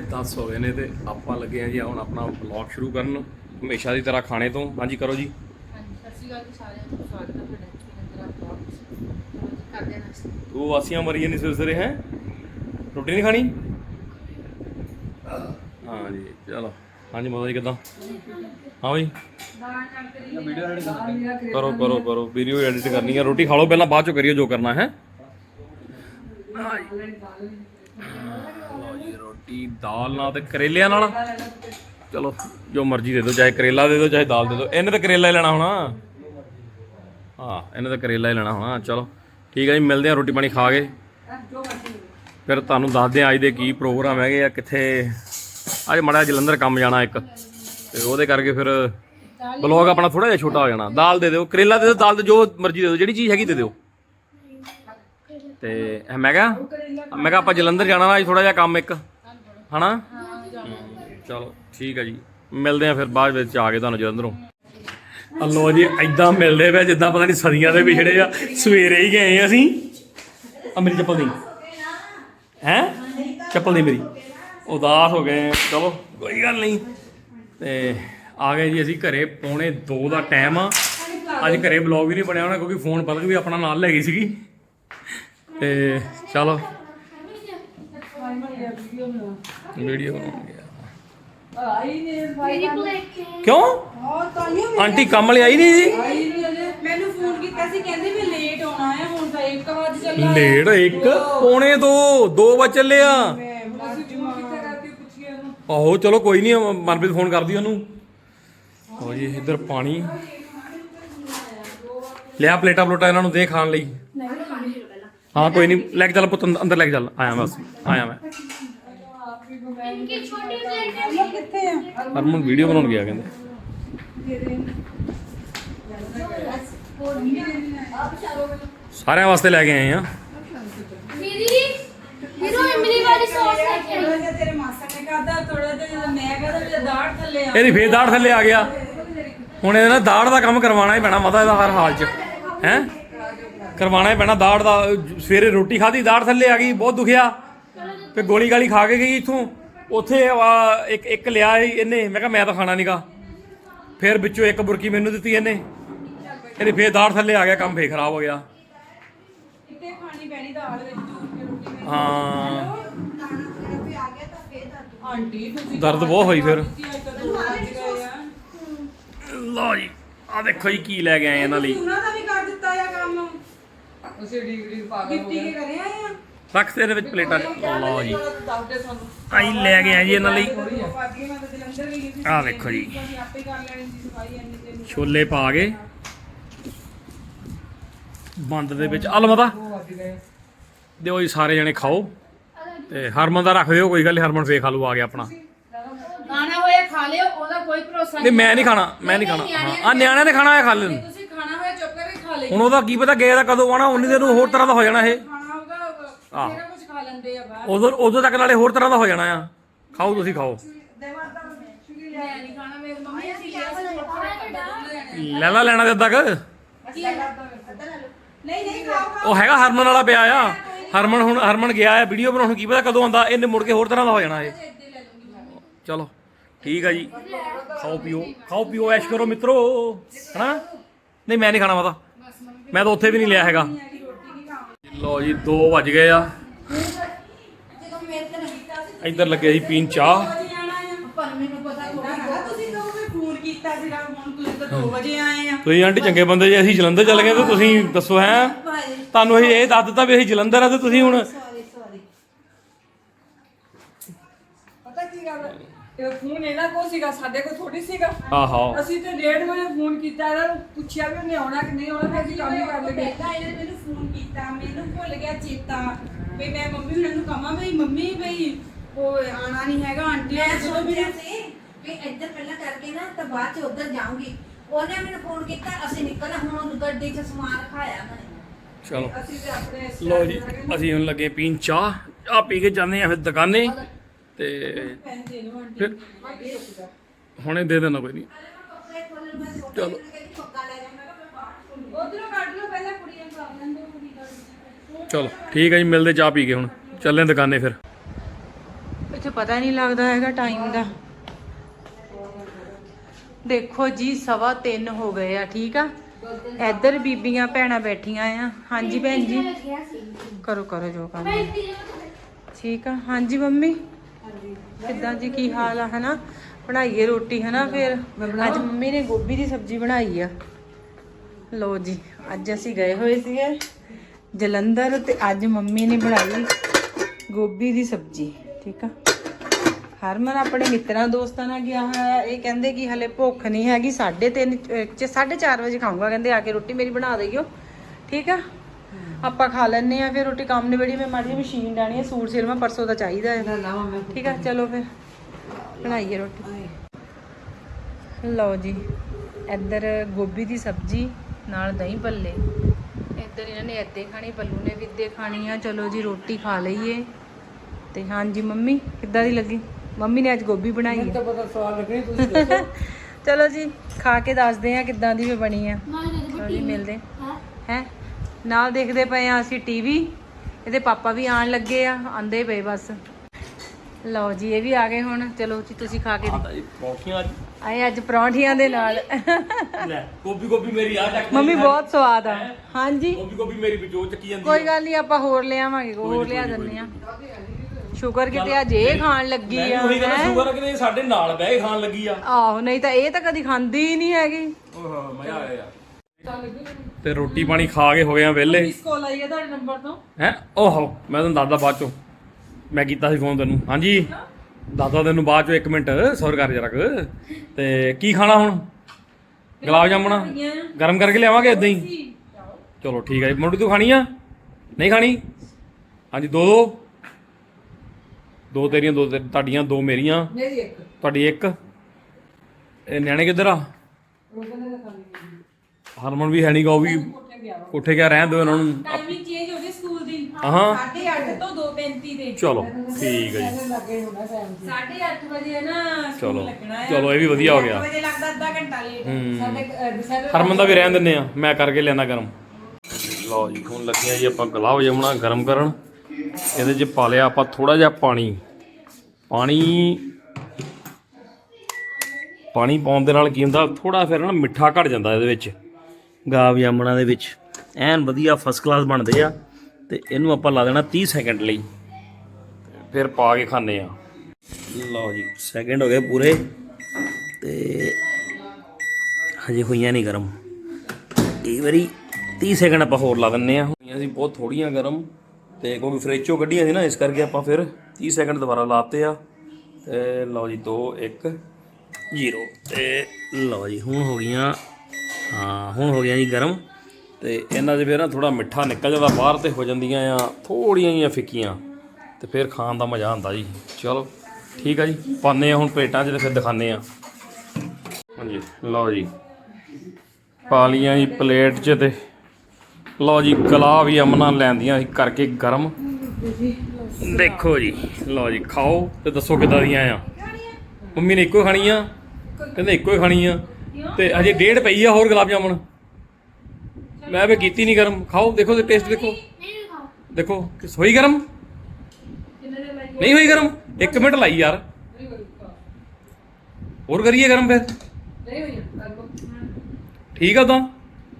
10:30 ਹੋ ਗਏ ਨੇ ਤੇ ਆਪਾਂ ਲੱਗੇ ਆ ਜੀ ਹੁਣ ਆਪਣਾ ਵਲੌਗ ਸ਼ੁਰੂ ਕਰਨ ਹਮੇਸ਼ਾ ਦੀ ਤਰ੍ਹਾਂ ਖਾਣੇ ਤੋਂ। ਹਾਂਜੀ ਕਰੋ ਜੀ। ਹਾਂਜੀ ਸਤਿ ਸ਼੍ਰੀ ਅਕਾਲ ਜੀ ਸਾਰਿਆਂ ਨੂੰ। ਸਵਾਗਤ ਹੈ ਤੁਹਾਡਾ ਜੀ ਅੰਦਰ ਬਲੌਗ ਚਲੋ ਜੀ ਕਰਦੇ ਹਾਂ ਨਾਸ਼ਤਾ। ਤੂੰ ਵਾਸੀਆਂ ਮਰੀਆਂ ਨਹੀਂ ਸਵੇਰੇ ਸਵੇਰੇ ਹੈ? ਰੋਟੀ ਨਹੀਂ ਖਾਣੀ? ਹਾਂ ਜੀ ਚਲੋ। ਹਾਂਜੀ ਮਾਤਾ ਜੀ ਕਿਦਾਂ? ਹਾਂ ਬਈ। ਕਰੋ ਕਰੋ ਕਰੋ। ਵੀਡੀਓ ਐਡਿਟ ਕਰਨੀ ਹੈ ਰੋਟੀ ਖਾ ਲਓ ਪਹਿਲਾਂ ਬਾਅਦ ਚੋਂ ਕਰਿਓ ਜੋ ਕਰਨਾ ਹੈ? ਲਓ ਜੀ। ਰੋਟੀ, ਦਾਲ ਨਾਲ ਤੇ ਕਰੇਲਿਆਂ ਨਾਲ। ਚਲੋ, ਜੋ ਮਰਜ਼ੀ ਦੇ ਦਿਓ, ਚਾਹੇ ਕਰੇਲਾ ਦੇ ਦਿਓ, ਚਾਹੇ ਦਾਲ ਦੇ ਦਿਓ। ਇਹਨੇ ਤਾਂ ਕਰੇਲਾ ਹੀ ਲੈਣਾ ਹੋਣਾ। ਹਾਂ, ਇਹਨੇ ਤਾਂ ਕਰੇਲਾ ਹੀ ਲੈਣਾ ਹੋਣਾ। ਚਲੋ, ਠੀਕ ਹੈ ਜੀ, ਮਿਲਦੇ ਆ ਰੋਟੀ ਪਾਣੀ ਖਾ ਕੇ। ਫਿਰ ਤੁਹਾਨੂੰ ਦੱਸਦੇ ਆ ਅੱਜ ਦੇ ਕੀ ਪ੍ਰੋਗਰਾਮ ਹੈਗੇ ਆ, ਕਿੱਥੇ। ਅੱਜ ਮੜਾ ਜਲੰਧਰ ਕੰਮ ਜਾਣਾ ਇੱਕ। ਤੇ ਉਹਦੇ ਕਰਕੇ ਫਿਰ ਬਲੌਗ ਆਪਣਾ ਥੋੜਾ ਜਿਹਾ ਛੋਟਾ ਹੋ ਜਾਣਾ। ਦਾਲ ਦੇ ਦਿਓ, ਕਰੇਲਾ ਦੇ ਦਿਓ, ਦਾਲ ਦੇ ਜੋ ਮਰਜ਼ੀ ਦੇ ਦਿਓ, ਜਿਹੜੀ ਚੀਜ਼ ਹੈਗੀ ਦੇ ਦਿਓ। ਤੇ ਮੈਂ ਕਿਹਾ ਮੈਂ ਕਿਹਾ ਆਪਾਂ ਜਲੰਧਰ ਜਾਣਾ ਨਾ, ਅੱਜ ਥੋੜਾ ਜਿਹਾ ਕੰਮ ਇੱਕ। ਹਨਾ? ਚਲੋ, ਠੀਕ ਆ ਜੀ। ਮਿਲਦੇ ਆ ਫਿਰ ਬਾਅਦ ਵਿੱਚ ਆ ਕੇ ਤੁਹਾਨੂੰ ਜਲੰਧਰੋਂ ਹਲੋ ਜੀ ਐਦਾਂ ਮਿਲਦੇ ਪਏ ਜਿੱਦਾਂ ਪਤਾ ਨਹੀਂ ਸਦੀਆਂ ਦੇ ਵਿਛੜੇ ਆ, ਸਵੇਰੇ ਹੀ ਗਏ ਆ ਅਸੀਂ। ਆ ਮੇਰੀ ਚੱਪਲ ਨਹੀਂ ਹੈ? ਚੱਪਲ ਨਹੀਂ ਮੇਰੀ। ਉਦਾਸ ਹੋ ਗਏ ਚਲੋ, ਕੋਈ ਗੱਲ ਨਹੀਂ ਤੇ ਆ ਗਏ ਜੀ ਅਸੀਂ ਘਰੇ, ਪੌਣੇ 2 ਦਾ ਟਾਈਮ ਆ। ਅੱਜ ਘਰੇ ਬਲੌਗ ਵੀ ਨਹੀਂ ਬਣਿਆ ਹੋਣਾ, ਕਿਉਂਕਿ ਫੋਨ ਪਤਾ ਵੀ ਆਪਣਾ ਨਾਲ ਲੈ ਗਈ ਸੀਗੀ। ਤੇ ਚਲੋ ਵੀਡੀਓ ਬਣਾਉਣ ਗਿਆ। ਕਿਉਂ? ਆਂਟੀ ਕੰਮ ਲਈ ਆਈ ਨਹੀਂ ਜੀ? ਮੈਨੂੰ ਫੋਨ ਕੀਤਾ ਸੀ ਕਹਿੰਦੇ ਮੈਂ ਲੇਟ ਆਉਣਾ ਹੈ ਹੁਣ ਤਾਂ 1 ਵਜੇ ਚੱਲਾ ਲੇਟ ਇੱਕ। ਪੌਣੇ 2 2 ਵਜ ਚੱਲੇ ਆ। ਅਸੀਂ ਜਮਾ ਕਿੱਥੇ ਕਰਕੇ ਪੁੱਛਿਆ ਉਹਨੂੰ ਆਹੋ, ਚਲੋ ਕੋਈ ਨਹੀਂ, ਮਨਪ੍ਰੀਤ ਫੋਨ ਕਰਦੀ ਉਹਨੂੰ। ਹੋ ਜੀ, ਇੱਧਰ ਪਾਣੀ। ਲਿਆ ਪਲੇਟਾਂ ਪਲੋਟਾਂ ਇਹਨਾਂ ਨੂੰ ਦੇ ਖਾਣ ਲਈ। ਹਾਂ ਕੋਈ ਨਹੀਂ ਲੈ ਕੇ ਚੱਲ ਪੁੱਤ ਅੰਦ- ਅੰਦਰ ਲੈ ਕੇ ਚੱਲ। ਆਇਆ ਮੈਂ ਬਸ ਆਇਆ ਮੈਂ। ਕਿੱਥੇ ਆ? ਹਰਮਨ ਵੀਡੀਓ ਬਣਾਉਣ ਗਿਆ ਕਹਿੰਦੇ। ਸਾਰਿਆਂ ਵਾਸਤੇ ਲੈ ਕੇ ਆਏ ਆ। ਦੀਦੀ ਹੀਰੋ ਇਮਲੀ ਵਾਲੀ ਸੌਸ ਲੈ ਕੇ ਆਈ। ਥੋੜਾ ਜਿਹਾ ਤੇਰੇ ਮਾਸਾ ਨੇ ਖਾਦਾ ਥੋੜਾ ਜਿਹਾ ਜਦੋਂ ਮੈਂ ਕਹਦਾ ਵੀ ਦਾੜ ਥੱਲੇ ਆ। ਇਹਦੀ ਫੇਰ ਦਾੜ ਥੱਲੇ ਆ ਗਿਆ। ਹੁਣ ਇਹਦੇ ਨਾਲ ਦਾੜ ਦਾ ਕੰਮ ਕਰਵਾਉਣਾ ਹੀ ਪੈਣਾ ਮਤਾ ਇਹਦਾ ਹਰ ਹਾਲ 'ਚ। ਹੈ? ਕਰਵਾਉਣਾ ਹੀ ਪੈਣਾ ਦਾੜ ਦਾ। ਸਵੇਰੇ ਰੋਟੀ ਖਾਧੀ ਦਾੜ ਥੱਲੇ ਆ ਗਈ ਬਹੁਤ ਦੁਖਿਆ। ਫੇ ਗੋਲੀ ਗਾਲੀ ਖਾ ਕੇ ਗਈ ਇੱਥੋਂ। ਉੱਥੇ ਇੱਕ ਇੱਕ ਲਿਆ ਇਹਨੇ। ਮੈਂ ਕਿਹਾ ਮੈਂ ਤਾਂ ਖਾਣਾ ਨਹੀਂਗਾ ਫਿਰ ਵਿੱਚੋਂ ਇੱਕ ਬੁਰਕੀ ਮੈਨੂੰ ਦਿੱਤੀ ਇਹਨੇ। ਇਹਦੀ ਫੇਰ ਦਾੜ ਥੱਲੇ ਆ ਗਿਆ ਕੰਮ ਫੇਰ ਖਰਾਬ ਹੋ ਗਿਆ। ਕਿੱਥੇ ਖਾਣੀ ਪੈਣੀ ਦਾੜ ਵਿੱਚ? ਚੂਰ ਕੇ ਰੋਟੀ ਮੈਂ ਹਾਂ। ਦਰਦ ਬਹੁਤ ਹੋਈ ਫਿਰ। ਤਾਂ ਗਏ ਲਓ ਜੀ ਆ ਦੇਖੋ ਜੀ ਕੀ ਲੈ ਕੇ ਆਏ ਇਹਨਾਂ ਲਈ ਉਹਨਾਂ ਦਾ ਵੀ ਕਰ ਦਿੱਤਾ ਆ ਕੰਮ ਉਸੇ ਡਿਗਰੀ ਪਾ ਗਿਫਟੀ ਕੇ ਕਰੇ ਆਏ ਆ? ਰੱਖ ਤੇ ਇਹਦੇ ਵਿੱਚ ਪਲੇਟਾਂ। ਲਓ ਜੀ। ਦੇ ਆਈ ਲੈ ਕੇ ਆਏ ਜੀ ਇਹਨਾਂ ਲਈ। ਬਾਕੀ ਮੈਂ ਤਾਂ ਜਲੰਧਰ ਗਈ ਸੀ। ਆਹ ਵੇਖੋ ਜੀ। ਅਸੀਂ ਆਪੇ ਕਰ ਲੈਣੀ ਸੀ ਸਫ਼ਾਈ ਇੰਨੀ ਤੈਨੂੰ ਛੋਲੇ ਪਾ ਕੇ। ਬੰਦ ਦੇ ਵਿੱਚ। ਅਲ ਮਤਾ। ਦਿਓ ਜੀ ਸਾਰੇ ਜਣੇ ਖਾਓ। ਤੇ ਹਰਮਨ ਦਾ ਰੱਖ ਦਿਓ ਕੋਈ ਗੱਲ ਨੀ ਹਰਮਨ ਫੇਰ ਖਾ ਲੂ ਆ ਗਿਆ ਆਪਣਾ। ਖਾਣਾ ਹੋਇਆ ਖਾ ਲਿਓ ਉਹਦਾ ਕੋਈ ਭਰੋਸਾ ਨਹੀਂ ਮੈਂ ਨਹੀਂ ਖਾਣਾ ਮੈਂ ਨਹੀਂ ਖਾਣਾ। ਹਾਂ ਆ ਨਿਆਣਿਆਂ ਨੇ ਖਾਣਾ ਹੈ ਖਾ ਲੈਣ ਤੁਸੀਂ ਖਾਣਾ ਹੋਇਆ ਚੁੱਪ ਕਰਕੇ ਖਾ ਲਈ ਹੁਣ ਉਹਦਾ ਕੀ ਪਤਾ ਗਏ ਦਾ ਕਦੋਂ ਆਣਾ ਉਨੀ ਦੇਰ ਨੂੰ ਹੋਰ ਤਰ੍ਹਾਂ ਦਾ ਹੋ ਜਾਣਾ ਇਹ। ਖਾਣਾ ਕੁਝ ਖਾ ਲੈਂਦੇ ਆ ਬਾਹਰ। ਉਦੋਂ ਉਦੋਂ ਤੱਕ ਨਾਲੇ ਹੋਰ ਤਰ੍ਹਾਂ ਦਾ ਹੋ ਜਾਣਾ ਆ। ਖਾਓ ਤੁਸੀਂ ਖਾਓ। ਮੈਂ ਨਹੀਂ ਖਾਣਾ ਮੇਰੀ ਮੰਮੀ ਅਸੀਂ ਲਿਆ ਸੀ ਲੈ ਲਾ ਲੈਣਾ। ਜਦ ਤੱਕ ਨਹੀਂ ਨਹੀਂ ਖਾਓ ਉਹ ਹੈਗਾ ਹਰਮਨ ਵਾਲਾ ਪਿਆ ਆ। ਹਰਮਨ ਹੁਣ ਹਰਮਨ ਗਿਆ ਆ ਵੀਡੀਓ ਬਣਾਉਣ ਕੀ ਪਤਾ ਕਦੋਂ ਆਉਂਦਾ ਇਹਨੇ ਮੁੜ ਕੇ ਹੋਰ ਤਰ੍ਹਾਂ ਦਾ ਹੋ ਜਾਣਾ ਇਹ। ਚਲੋ ਠੀਕ ਆ ਜੀ। ਖਾਓ ਪੀਓ ਖਾਓ ਪੀਓ ਐਸ਼ ਕਰੋ ਮਿੱਤਰੋ। ਹਨਾ? ਨਹੀਂ ਮੈਂ ਨਹੀਂ ਖਾਣਾ ਮਾਤਾ। ਮੈਂ ਤਾਂ ਉੱਥੇ ਵੀ ਨਹੀਂ ਲਿਆ ਹੈਗਾ। ਲਓ ਜੀ 2 ਵੱਜ ਗਏ ਆ। ਇੱਧਰ ਲੱਗੇ ਸੀ ਪੀਣ ਚਾਹ। ਪਰ ਮੈਨੂੰ ਪਤਾ ਥੋੜਾ ਤੁਸੀਂ ਤਾਂ ਉਹ ਫੋਨ ਕੀਤਾ ਸੀਗਾ ਹੁਣ ਤੁਸੀਂ ਤਾਂ 2 ਵਜੇ ਆਏ ਆ। ਤੁਸੀਂ ਆਂਟੀ ਚੰਗੇ ਬੰਦੇ ਜੇ ਅਸੀਂ ਜਲੰਧਰ ਚੱਲ ਗਏ ਤਾਂ ਤੁਸੀਂ ਦੱਸੋ ਹੈ? ਤੁਹਾਨੂੰ ਅਸੀਂ ਇਹ ਦੱਸ ਦਿੱਤਾ ਵੀ ਅਸੀਂ ਜਲੰਧਰ ਆ ਤੇ ਤੁਸੀਂ ਹੁਣ ਪਤਾ ਕੀ ਗੱਲ ਇਹ ਫੋਨ ਇਹਨਾਂ ਕੋਲ ਸੀਗਾ ਸਾਡੇ ਕੋਲ ਥੋੜੀ ਸੀਗਾ। ਆਹੋ। ਅਸੀਂ ਤੇ ਡੇਢ ਵਜੇ ਫੋਨ ਕੀਤਾ ਇਹਨਾਂ ਨੂੰ ਪੁੱਛਿਆ ਵੀ ਉਹਨੇ ਆਉਣਾ ਕਿ ਨਹੀਂ ਆਉਣਾ ਫਿਰ ਅਸੀਂ ਕੰਮ ਹੀ ਕਰ ਲਗੇ ਪਹਿਲਾਂ ਇਹਨੇ ਮੈਨੂੰ ਫੋਨ ਕੀਤਾ ਮੈਨੂੰ ਭੁੱਲ ਗਿਆ ਚੇਤਾ ਵੀ ਮੈਂ ਮੰਮੀ ਹੁਣਾਂ ਨੂੰ ਕਹਾਂ ਵੀ ਮੰਮੀ ਬਈ ਉਹ ਆਣਾ ਨਹੀਂ ਹੈਗਾ ਆਂਟੀ ਮੈਂ ਨੇ ਜਦੋਂ ਵੀ ਸੋਚਿਆ ਸੀ ਵੀ ਇੱਧਰ ਪਹਿਲਾਂ ਕਰਕੇ ਨਾ ਤਾਂ ਬਾਅਦ ਚ ਉੱਧਰ ਜਾਊਂਗੀ। ਉਹਨੇ ਮੈਨੂੰ ਫੋਨ ਕੀਤਾ ਅਸੀਂ ਨਿਕਲ ਹੁਣ ਉਹ ਗੱਡੀ 'ਚ ਸਮਾਨ ਰਖਾਇਆ ਮੈਂ ਚਲੋ। ਅਸੀਂ ਤੇ ਆਪਣੇ ਲੋ ਜੀ ਅਸੀਂ ਹੁਣ ਲੱਗੇ ਪੀਣ ਚਾਹ ਚਾਹ ਪੀ ਕੇ ਜਾਂਦੇ ਆ ਫਿਰ ਦੁਕਾਨੇ। ਤੇ ਫਿਰ ਹੁਣੇ ਦੇ ਦੇਣਾ ਕੋਈ ਨਹੀਂ ਚਲੋ। ਚਲੋ, ਠੀਕ ਹੈ ਜੀ, ਮਿਲਦੇ ਚਾਹ ਪੀ ਕੇ ਹੁਣ। ਚੱਲੇ ਦੁਕਾਨੇ ਫਿਰ। ਇੱਥੇ ਪਤਾ ਨਹੀਂ ਲੱਗਦਾ ਹੈਗਾ ਟਾਈਮ ਦਾ। ਦੇਖੋ ਜੀ, ਸਵਾ 3 ਹੋ ਗਏ ਆ, ਠੀਕ ਆ? ਇੱਧਰ ਬੀਬੀਆਂ ਭੈਣਾਂ ਬੈਠੀਆਂ ਆ। ਹਾਂਜੀ ਭੈਣ ਜੀ। ਕਰੋ ਕਰੋ ਜੋ ਕੰਮ। ਠੀਕ ਆ? ਹਾਂਜੀ ਮੰਮੀ? ਕਿੱਦਾਂ ਜੀ ਕੀ ਹਾਲ ਆ ਹਨਾ? ਬਣਾਈਏ ਰੋਟੀ ਹਨਾ ਫਿਰ? ਅੱਜ ਮੰਮੀ ਨੇ ਗੋਭੀ ਦੀ ਸਬਜ਼ੀ ਬਣਾਈ ਆ। ਲੋ ਜੀ ਅੱਜ ਅਸੀਂ ਗਏ ਹੋਏ ਸੀਗੇ ਜਲੰਧਰ ਤੇ ਅੱਜ ਮੰਮੀ ਨੇ ਬਣਾਈ ਗੋਭੀ ਦੀ ਸਬਜ਼ੀ ਠੀਕ ਆ? ਹਰਮਨ ਆਪਣੇ ਮਿੱਤਰਾਂ ਦੋਸਤਾਂ ਨਾਲ ਗਿਆ ਹੋਇਆ। ਇਹ ਕਹਿੰਦੇ ਕਿ ਹਲੇ ਭੁੱਖ ਨਹੀਂ ਹੈਗੀ 3:30 ਚ 4:30 ਵਜੇ ਖਾਊਂਗਾ ਕਹਿੰਦੇ ਆ ਕੇ ਰੋਟੀ ਮੇਰੀ ਬਣਾ ਦੇਈਓ ਠੀਕ ਆ? ਆਪਾਂ ਖਾ ਲੈਣੇ ਆ ਫਿਰ ਰੋਟੀ ਕੰਮ ਨਿਬੜੀ ਮੈਂ ਮਾੜੀ ਮਸ਼ੀਨ ਡਾਣੀ ਹੈ ਸੂਟ ਸਿਲਵਾ ਪਰਸੋਂ ਦਾ ਚਾਹੀਦਾ ਹੈ। ਠੀਕ ਆ ਚਲੋ ਫਿਰ। ਬਣਾਈਏ ਰੋਟੀ। ਲਓ ਜੀ ਇੱਧਰ ਗੋਭੀ ਦੀ ਸਬਜ਼ੀ ਨਾਲ ਦਹੀਂ ਭੱਲੇ। ਇੱਧਰ ਇਹਨਾਂ ਨੇ ਇੱਦੇ ਖਾਣੀ ਪੱਲੂ ਨੇ ਵੀ ਇੱਦੇ ਖਾਣੀ ਆ। ਚਲੋ ਜੀ ਰੋਟੀ ਖਾ ਲਈਏ। ਤੇ ਹਾਂਜੀ ਮੰਮੀ ਕਿੱਦਾਂ ਦੀ ਲੱਗੀ? ਮੰਮੀ ਨੇ ਅੱਜ ਗੋਭੀ ਬਣਾਈ ਹੈ। ਪਤਾ ਸਵਾਲ ਲੱਗਣੀ ਤੁਸੀਂ ਚਲੋ ਜੀ ਖਾ ਕੇ ਦੱਸਦੇ ਆ ਕਿੱਦਾਂ ਦੀ ਵੀ ਬਣੀ ਆ। ਮਾਂ ਨੇ ਚਲੋ ਜੀ ਮਿਲਦੇ। ਹਾਂ। ਹੈ? ਨਾਲ ਦੇਖਦੇ ਪਏ ਆ ਅਸੀਂ ਟੀਵੀ ਇਹਦੇ ਪਾਪਾ ਵੀ ਆਣ ਲੱਗੇ ਆ ਆਂਦੇ ਪਏ ਬਸ। ਲਓ ਜੀ ਇਹ ਵੀ ਆ ਗਏ ਹੁਣ। ਚਲੋ ਜੀ ਤੁਸੀਂ ਖਾ ਕੇ ਆਂਦਾ ਜੀ ਪੌਕੀਆਂ ਆਏ ਅੱਜ ਪਰੌਂਠੀਆਂ ਦੇ ਨਾਲ। ਲੈ ਗੋਭੀ ਗੋਭੀ ਮੇਰੀ ਆ ਚੱਕ ਮੰਮੀ ਬਹੁਤ ਸਵਾਦ ਆ। ਹਾਂਜੀ। ਗੋਭੀ ਗੋਭੀ ਮੇਰੀ ਵਿੱਚੋਂ ਚੱਕੀ ਜਾਂਦੀ ਕੋਈ ਗੱਲ ਨਹੀਂ ਆਪਾਂ ਹੋਰ ਲਿਆਵਾਂਗੇ ਹੋਰ ਲਿਆ ਦਿੰਨੇ ਆ। ਸ਼ੁਕਰ ਕਿਤੇ ਅੱਜ ਇਹ ਖਾਣ ਲੱਗੀ ਆ ਉਹੀ ਕਹਿੰਦਾ। ਸ਼ੂਗਰ ਕਿਤੇ ਸਾਡੇ ਨਾਲ ਬਹਿ ਕੇ ਖਾਣ ਲੱਗੀ ਆ। ਆਹੋ ਨਹੀਂ ਤਾਂ ਇਹ ਤਾਂ ਕਦੀ ਖਾਂਦੀ ਹੀ ਨਹੀਂ ਹੈਗੀ। ਓਹ ਮਜ਼ਾ ਆਇਆ ਯਾਰ। ਤੇ ਰੋਟੀ ਪਾਣੀ ਖਾ ਕੇ ਹੋ ਗਏ ਆ ਵਿਹਲੇ। ਕਾਲ ਆਈ ਹੈ ਤੁਹਾਡੇ ਨੰਬਰ ਤੋਂ। ਹੈ? ਓਹੋ ਮੈਂ ਤੁਹਾਨੂੰ ਦੱਸਦਾ ਬਾਅਦ ਚੋਂ। ਮੈਂ ਕੀਤਾ ਸੀ ਫੋਨ ਤੈਨੂੰ। ਹਾਂਜੀ। ਦੱਸਦਾ ਤੈਨੂੰ ਬਾਅਦ ਚੋਂ 1 ਮਿੰਟ। ਸੌਰ ਕਰ ਜਰਾ ਕੁ। ਤੇ ਕੀ ਖਾਣਾ ਹੁਣ? ਗੁਲਾਬ ਜਾਮਣਾ ਗਰਮ ਕਰਕੇ ਲਿਆਵਾਂਗੇ ਇਦਾਂ ਹੀ? ਚਲੋ ਠੀਕ ਹੈ ਜੀ। ਮੋਟੀ ਤੂੰ ਖਾਣੀ ਆ? ਨਹੀਂ ਖਾਣੀ? ਹਾਂਜੀ ਦੋ ਦੋ। ਦੋ ਤੇਰੀਆਂ ਦੋ ਤੁਹਾਡੀਆਂ ਦੋ ਮੇਰੀਆਂ। ਮੇਰੀ ਇੱਕ। ਤੁਹਾਡੀ ਇੱਕ। ਇਹ ਨਿਆਣੇ ਕਿੱਧਰ ਆ? ਰੋਕਣੇ ਦਾ ਖਾਣੀ ਹਰਮਨ ਵੀ ਹੈ ਨਹੀਂਗਾ ਉਹ ਵੀ ਕੋਠੇ ਗਿਆ ਰਹਿਣ ਦਿਓ ਇਹਨਾਂ ਨੂੰ। ਟਾਈਮਿੰਗ ਚੇਂਜ ਹੋ ਗਈ ਸਕੂਲ ਦੀ। ਹਾਂ। 8:30 ਤੋਂ 2:35 ਦੇ। ਚਲੋ ਠੀਕ ਹੈ ਜੀ। ਲੱਗੇ ਹੋਣਾ ਟਾਈਮ 8:30 ਵਜੇ ਨਾ ਸਕੂਲ ਚਲੋ ਲੱਗਣਾ ਹੈ। ਚਲੋ ਇਹ ਵੀ ਵਧੀਆ ਹੋ ਗਿਆ। 8 ਵਜੇ ਲੱਗਦਾ ਅੱਧਾ ਘੰਟਾ ਲੇਟ ਸਾਡੇ ਹਰਮਨ ਦਾ ਵੀ ਰਹਿਣ ਦਿੰਨੇ ਆ ਮੈਂ ਕਰਕੇ ਲਿਆਣਾ ਗਰਮ। ਲਓ ਜੀ ਹੁਣ ਲੱਗਿਆ ਜੀ ਆਪਾਂ ਗੁਲਾਬ ਜਾਮਣਾ ਗਰਮ ਕਰਨ। ਇਹਦੇ 'ਚ ਪਾ ਲਿਆ ਆਪਾਂ ਥੋੜਾ ਜਿਹਾ ਪਾਣੀ। ਪਾਣੀ ਪਾਣੀ ਪਾਉਣ ਦੇ ਨਾਲ ਕੀ ਹੁੰਦਾ? ਥੋੜਾ ਫਿਰ ਨਾ ਮਿੱਠਾ ਘਟ ਜਾਂਦਾ ਇਹਦੇ ਵਿੱਚ। ਗੁਲਾਬ ਜਾਮਣਾ ਦੇ ਵਿੱਚ। ਐਨ ਵਧੀਆ ਫਸਟ ਕਲਾਸ ਬਣਦੇ ਆ ਤੇ ਇਹਨੂੰ ਆਪਾਂ ਲਾ ਦੇਣਾ 30 ਸੈਕਿੰਡ ਲਈ। ਫਿਰ ਪਾ ਕੇ ਖਾਣੇ ਆ। ਲਓ ਜੀ ਸੈਕਿੰਡ ਹੋ ਗਏ ਪੂਰੇ। ਤੇ ਹਜੇ ਹੋਈਆਂ ਨਹੀਂ ਗਰਮ। ਕਈ ਵਾਰੀ 30 ਸੈਕਿੰਡ ਆਪਾਂ ਹੋਰ ਲਾ ਦਿੰਨੇ ਆ। ਹੋਈਆਂ ਸੀ ਬਹੁਤ ਥੋੜੀਆਂ ਗਰਮ। ਤੇ ਕਿਉਂਕਿ ਫ੍ਰਿਜ ਚੋਂ ਕੱਢੀਆਂ ਸੀ ਨਾ, ਇਸ ਕਰਕੇ ਆਪਾਂ ਫਿਰ 30 ਸੈਕਿੰਡ ਦੁਬਾਰਾ ਲਾਤੇ ਆ। ਤੇ ਲਓ ਜੀ 2 1 0 ਤੇ ਲਓ ਜੀ, ਹੁਣ ਹੋ ਗਈਆਂ ਹਾਂ, ਹੁਣ ਹੋ ਗਿਆ ਜੀ ਗਰਮ ਤੇ ਇਹਨਾਂ 'ਚ ਫਿਰ ਨਾ ਥੋੜਾ ਮਿੱਠਾ ਨਿਕਲ ਜਾਂਦਾ, ਬਾਹਰ ਤੇ ਹੋ ਜਾਂਦੀਆਂ ਆ ਥੋੜੀਆਂ ਜਿਹੀਆਂ ਫਿੱਕੀਆਂ ਤੇ ਫਿਰ ਖਾਣ ਦਾ ਮਜ਼ਾ ਆਉਂਦਾ ਜੀ। ਚਲੋ, ਠੀਕ ਆ ਜੀ, ਪਾਉਂਦੇ ਆ ਹੁਣ ਪਲੇਟਾਂ 'ਚ ਤੇ ਫਿਰ ਦਿਖਾਉਂਦੇ ਆ। ਹਾਂਜੀ, ਲਓ ਜੀ, ਪਾ ਲੀਆਂ ਜੀ ਪਲੇਟ 'ਚ ਤੇ। ਲਓ ਜੀ ਗਲਾ ਵੀ ਅਮਨਾ ਲੈਂਦੀਆਂ ਸੀ ਕਰਕੇ ਗਰਮ। ਦੇਖੋ ਜੀ, ਲਓ ਜੀ, ਖਾਓ ਤੇ ਦੱਸੋ ਕਿੱਦਾਂ ਦੀਆਂ ਆ। ਮੰਮੀ ਨੇ ਇੱਕੋ ਹੀ ਖਾਣੀ ਆ ਕਹਿੰਦੇ ਇੱਕੋ ਹੀ ਖਾਣੀ ਆ ਤੇ ਹਜੇ ਡੇਢ ਪਈ ਆ ਹੋਰ ਗੁਲਾਬ ਜਾਮਣ ਮੈਂ ਵੀ ਕੀਤੀ ਨਹੀਂ ਗਰਮ। ਖਾਓ ਦੇਖੋ ਤੇ ਟੇਸਟ ਦੇਖੋ। ਨਹੀਂ ਖਾਓ ਦੇਖੋ ਕਿ ਹੋਈ ਗਰਮ? ਨਹੀਂ ਹੋਈ ਗਰਮ? 1 ਮਿੰਟ ਲਾਈ ਯਾਰ। ਹੋਰ ਕਰੀਏ ਗਰਮ ਫਿਰ? ਨਹੀਂ ਹੋਈ। ਠੀਕ ਆ ਤਾਂ